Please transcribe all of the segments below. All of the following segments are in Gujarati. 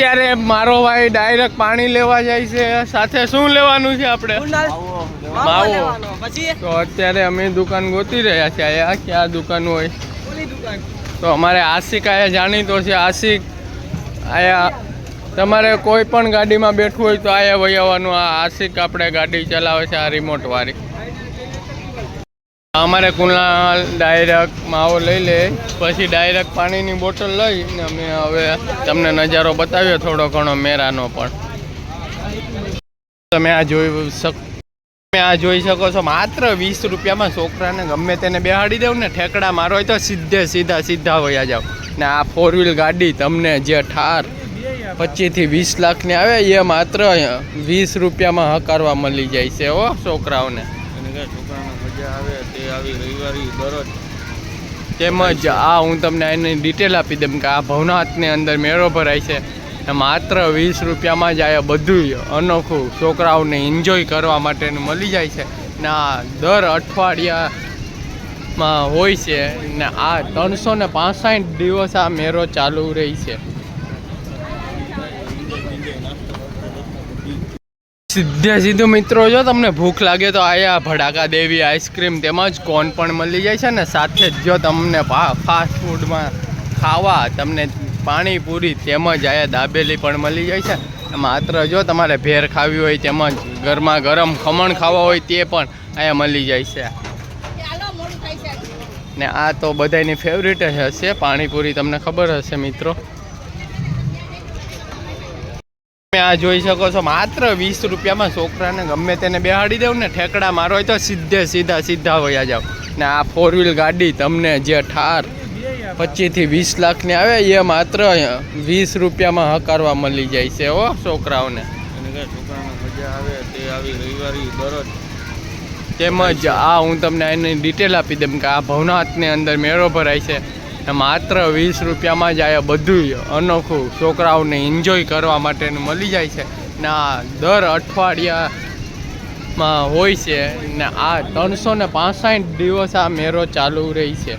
ત્યારે મારો ભાઈ ડાયરેક્ટ પાણી લેવા જાય છે. સાથે શું લેવાનું છે આપણે? માવો. તો અત્યારે અમે દુકાન ગોતી રહ્યા છે આ ક્યાં દુકાન હોય. તો અમારે આશિક આયા જાણીતો છે. આશિક આયા તમારે કોઈ પણ ગાડીમાં બેઠવું હોય તો આયા વહી આવવાનું. આ આશિક આપણે ગાડી ચલાવે છે આ રિમોટ વાળી. અમારે કુંડલા ડાયરેક્ટ માવો લઈ લે, પછી ડાયરેક્ટ પાણીની બોટલ લઈ ને અમે હવે તમને નજારો બતાવ્યો થોડો ઘણો મેરાનો પણ. તમે આ જોઈ શક, તમે આ જોઈ શકો છો, માત્ર વીસ રૂપિયામાં છોકરાને ગમે તેને બેહાડી દઉં ને ઠેકડા મારો હોય તો સીધે સીધા સીધા વયા જાવ ને આ ફોર વ્હીલ ગાડી તમને જે ઠાર પચીસથી વીસ લાખની આવે એ માત્ર વીસ રૂપિયામાં હકારવા મળી જાય છે હો છોકરાઓને અને કે છોકરાને મજા આવે રવિવારી દરરોજ. તેમજ આ હું તમને એની ડિટેલ આપી દઉં કે આ ભવનાથની અંદર મેળો ભરાય છે. માત્ર વીસ રૂપિયામાં જ આ બધું અનોખું છોકરાઓને એન્જોય કરવા માટેનું મળી જાય છે. ને આ દર અઠવાડિયામાં હોય છે. ને આ ત્રણસો ને દિવસ આ મેળો ચાલુ રહી છે. સીધે સીધું મિત્રો, જો તમને ભૂખ લાગે તો આયા ભડાકા દેવી આઈસ્ક્રીમ તેમજ કોન પણ મળી જાય છે ને સાથે જ જો તમને ફાસ્ટ ફૂડમાં ખાવા, તમને પાણીપુરી તેમજ આયા દાબેલી પણ મળી જાય છે. માત્ર જો તમારે ભેર ખાવી હોય તેમજ ગરમા ગરમ ખમણ ખાવા હોય તે પણ અહીંયા મળી જાય છે. ને આ તો બધાની ફેવરેટ હશે. પાણીપુરી તમને ખબર હશે મિત્રો. તમે આ જોઈ શકો છો, માત્ર વીસ રૂપિયામાં છોકરાને ગમે તેને બેહાડી દઉં ને ઠેકડા મારો હોય તો સીધે સીધા સીધા વયા જાવ ને આ ફોર વ્હીલ ગાડી તમને જે ઠાર પચીસથી વીસ લાખની આવે, એ માત્ર વીસ રૂપિયામાં હકારવા મળી જાય છે હો છોકરાઓને. તેમજ આ હું તમને એની ડિટેલ આપી દઉં કે આ ભવનાથની અંદર મેળો ભરાય છે. માત્ર વીસ રૂપિયામાં જ આ બધું અનોખું છોકરાઓને એન્જોય કરવા માટેનું મળી જાય છે. ને આ દર અઠવાડિયામાં હોય છે ને આ ત્રણસો ને પાસઠ દિવસ આ મેળો ચાલુ રહી છે.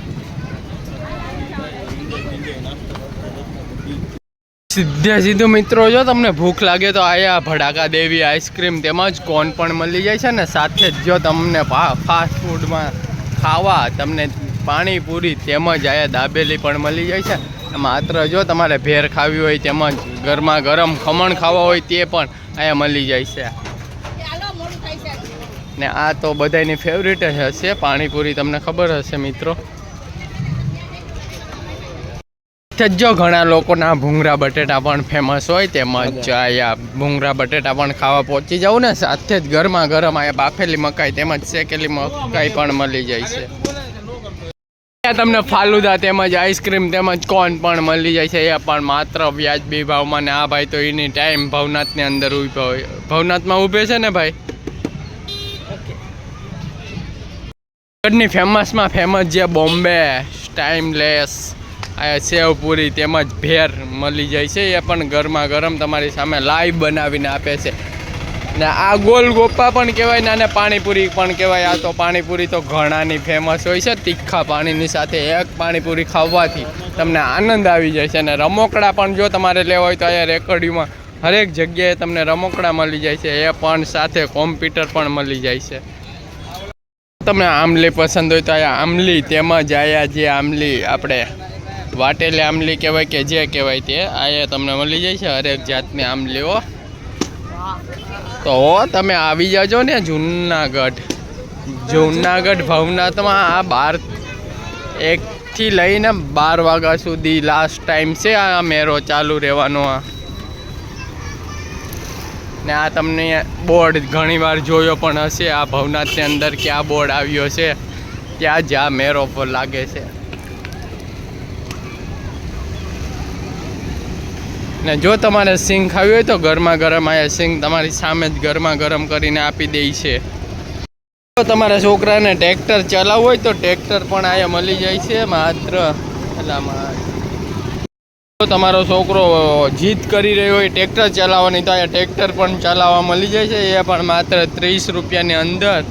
સીધે સીધું મિત્રો, જો તમને ભૂખ લાગે તો આયા ભડાકા દેવી આઈસ્ક્રીમ તેમજ કોન પણ મળી જાય છે ને સાથે જ જો તમને ફાસ્ટ ફૂડમાં ખાવા તમને પાણીપુરી તેમજ આયા દાબેલી પણ મળી જાય છે. માત્ર જો તમારે ભેર ખાવી હોય તેમજ ગરમા ગરમ ખમણ ખાવા હોય તે પણ અહીંયા મળી જાય છે. ને આ તો બધાની ફેવરેટ જ હશે. પાણીપુરી તમને ખબર હશે મિત્રો. જો ઘણા લોકોના ભૂંગરા બટેટા પણ ફેમસ હોય તેમજ અહીંયા ભૂંગરા બટેટા પણ ખાવા પહોંચી જવું ને સાથે જ ગરમા ગરમ અહીંયા બાફેલી મકાઈ તેમજ શેકેલી મકાઈ પણ મળી જાય છે. ત્યાં તમને ફાલુદા તેમજ આઈસ્ક્રીમ તેમજ કોન પણ મળી જાય છે. એ પણ માત્ર વ્યાજબી ભાવમાં ને આ ભાઈ તો એની ટાઈમ ભવનાથની અંદર ઊભો ભવનાથમાં ઊભે છે ને ભાઈ? જુનાગઢની ફેમસમાં ફેમસ જે બોમ્બે ટાઈમલેસ આ સેવપુરી તેમજ ભેર મળી જાય છે. એ પણ ગરમા ગરમ તમારી સામે લાઈવ બનાવીને આપે છે. ને આ ગોલ ગોપા પણ કહેવાય ને આને પાણીપુરી પણ કહેવાય. આ તો પાણીપુરી તો ઘણાની ફેમસ હોય છે. તીખા પાણીની સાથે એક પાણીપુરી ખાવાથી તમને આનંદ આવી જાય છે. અને રમોકડા પણ જો તમારે લેવા હોય તો અહીંયા રેકડીમાં હરેક જગ્યાએ તમને રમોકડા મળી જાય છે. એ પણ સાથે કોમ્પ્યુટર પણ મળી જાય છે. તમને આમલી પસંદ હોય તો અહીંયા આમલી તેમજ આયા જે આમલી આપણે વાટેલી આમલી કહેવાય કે જે કહેવાય તે, અહીંયા તમને મળી જાય છે હરેક જાતની આમલીઓ તો તમે આવી જાજો ને જુનાગઢ. જુનાગઢ, ભવનાથમાં આ બાર એકથી લઈને બાર વાગ્યા સુધી લાસ્ટ ટાઈમ છે આ મેરો ચાલુ રહેવાનો આ. ને આ તમને બોર્ડ ઘણીવાર જોયો પણ હશે, આ ભવનાથની અંદર ક્યાં બોર્ડ આવ્યો છે, ત્યાં જ આ મેળો પર લાગે છે. ને જો તમારે સિંગ ખાવી હોય તો ગરમા ગરમ આયા સિંગ તમારી સામે જ ગરમા ગરમ કરીને આપી દે છે. જો તમારા છોકરાને ટ્રેક્ટર ચલાવવું હોય તો ટ્રેક્ટર પણ અહીંયા મળી જાય છે માત્ર. એટલામાં જો તમારો છોકરો જીદ કરી રહ્યો હોય ટ્રેક્ટર ચલાવવાની તો અહીંયા ટ્રેક્ટર પણ ચલાવવા મળી જાય છે. એ પણ માત્ર ત્રીસ રૂપિયાની અંદર.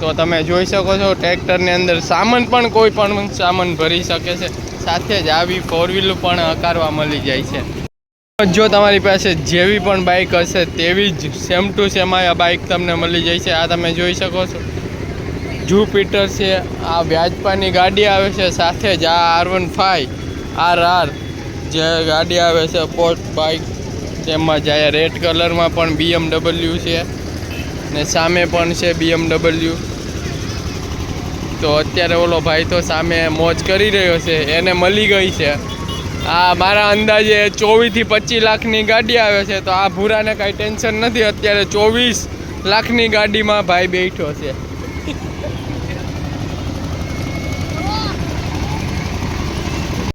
તો તમે જોઈ શકો છો ટ્રેક્ટરની અંદર સામાન પણ કોઈ પણ સામાન ભરી શકે છે. સાથે જ આવી ફોર વ્હીલ પણ હકારવા મળી જાય છે. જો તમારી પાસે જેવી પણ બાઇક હશે, તેવી જ સેમ ટુ સેમ આ બાઇક તમને મળી જાય છે આ તમે જોઈ શકો છો. જુપિટર છે, આ વ્યાજપાની ગાડી આવે છે, સાથે જ આ R one five R R જે ગાડી આવે છે પોર્ટ બાઇક તેમાં જાય રેડ કલરમાં પણ બીએમડબલ્યુ છે ને સામે પણ છે બીએમડબલ્યુ તો અત્યારે ઓલો ભાઈ તો સામે મોજ કરી રહ્યો છે, એને મળી ગઈ છે. આ મારા અંદાજે ચોવીસથી પચીસ લાખની ગાડી આવે છે, તો આ ભૂરાને કાંઈ ટેન્શન નથી, અત્યારે ચોવીસ લાખની ગાડીમાં ભાઈ બેઠો છે.